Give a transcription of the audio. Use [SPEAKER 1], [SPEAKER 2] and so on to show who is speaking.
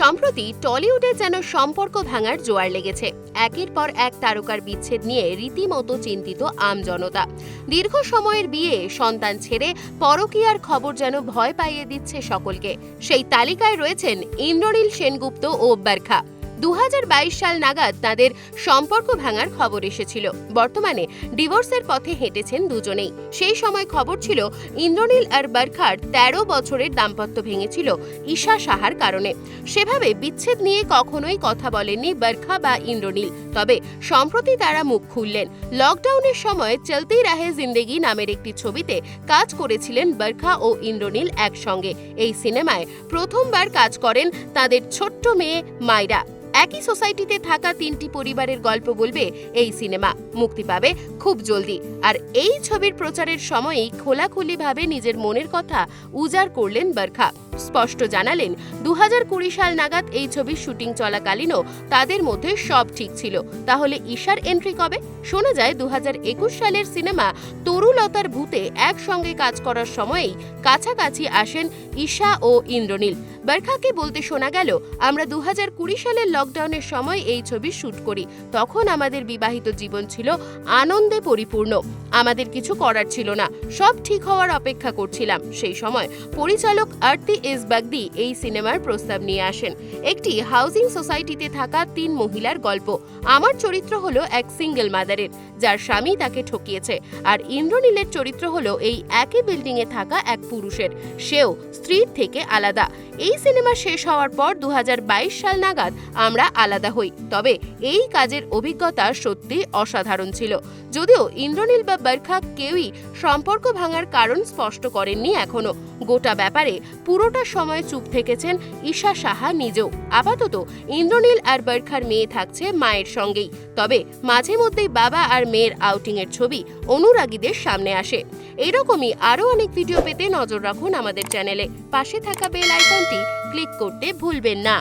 [SPEAKER 1] সম্প্রতি টলিউডে যেন সম্পর্ক ভাঙার জোয়ার লেগেছে। একের পর এক তারকার বিচ্ছেদ নিয়ে রীতিমতো চিন্তিত আমজনতা দীর্ঘ সময়ের বিয়ে, সন্তান ছেড়ে পরকীয়ার খবর যেন ভয় পাইয়ে দিচ্ছে সকলকে। সেই তালিকায় রয়েছেন ইন্দ্রনীল সেনগুপ্ত ও বারখা দু হাজার বাইশ সাল নাগাদ তাদের সম্পর্ক ভাঙার খবর এসেছিল। বর্তমানে ডিভোর্সের পথে হেঁটেছেন দুজনেই। সেই সময় খবর ছিল, ইন্দ্রনীল আর বারখার ১৩ বছরের দাম্পত্য ভেঙেছিল ঈশা সাহার কারণে। সেভাবে বিচ্ছেদ নিয়ে কখনোই কথা বলেননি বারখা বা ইন্দ্রনীল। তবে সম্প্রতি তারা মুখ খুললেন। লকডাউনের সময় চলতি রাহে জিন্দেগি নামের একটি ছবিতে কাজ করেছিলেন বারখা ও ইন্দ্রনীল একসঙ্গে। এই সিনেমায় প্রথমবার কাজ করেন তাদের ছোট্ট মেয়ে মাইরা। একই সোসাইটিতে থাকা তিনটি পরিবারের গল্প বলবে এই সিনেমা। মুক্তি পাবে খুব জলদি। আর এই ছবির প্রচারের সময়ই খোলাখুলিভাবে নিজের মনের কথা উজাড় করলেন বারখা। স্পষ্ট জানালেন দু সাল নাগাদ এই ছবির শুটিং চলাকালীনও তাদের মধ্যে সব ঠিক ছিল। তাহলে ঈশার এন্ট্রি কবে? শোনা যায় দু সালের সিনেমা তরুলতার ভূতে একসঙ্গে কাজ করার সময়েই কাছাকাছি আসেন ঈশা ও ইন্দ্রনীল। বার্খাকে বলতে শোনা গেল, আমরা দু সালের লকডাউনের সময় এই ছবি শুট করি। তখন আমাদের বিবাহিত জীবন ছিল আনন্দে পরিপূর্ণ। আমাদের কিছু করার ছিল না। সব ঠিক হওয়ার অপেক্ষা করছিলাম। সেই সময় পরিচালক আরতি এস বাগদি এই সিনেমার প্রস্তাব নিয়ে আসেন। একটি হাউজিং সোসাইটিতে থাকা তিন মহিলার গল্প। আমার চরিত্র হলো এক সিঙ্গেল মাদারের, যার স্বামী তাকে ঠকিয়েছে। আর ইন্দ্রনীলের চরিত্র হলো এই একই বিল্ডিং এ থাকা এক পুরুষের। সেও স্ত্রীর থেকে আলাদা। এই সিনেমা শেষ হওয়ার পর দু হাজার বাইশ সাল নাগাদ আমরা আলাদা হই। তবে এই কাজের অভিজ্ঞতা সত্যি অসাধারণ ছিল। যদিও ইন্দ্রনীল বা বারখা কেউই সম্পর্ক ভাঙার কারণ স্পষ্ট করেননি এখনও। গোটা ব্যাপারে পুরোটা সময় চুপ থেকেছেন ঈশা সাহা নিজেও। আপাতত ইন্দ্রনীল আর বার্খার মেয়ে থাকছে মায়ের সঙ্গেই। তবে মাঝে মধ্যেই বাবা আর মেয়ের আউটিং এর ছবি অনুরাগীদের সামনে আসে। এরকমই আরও অনেক ভিডিও পেতে নজর রাখুন আমাদের চ্যানেলে। পাশে থাকা বেল আইকনটি ক্লিক করতে ভুলবেন না।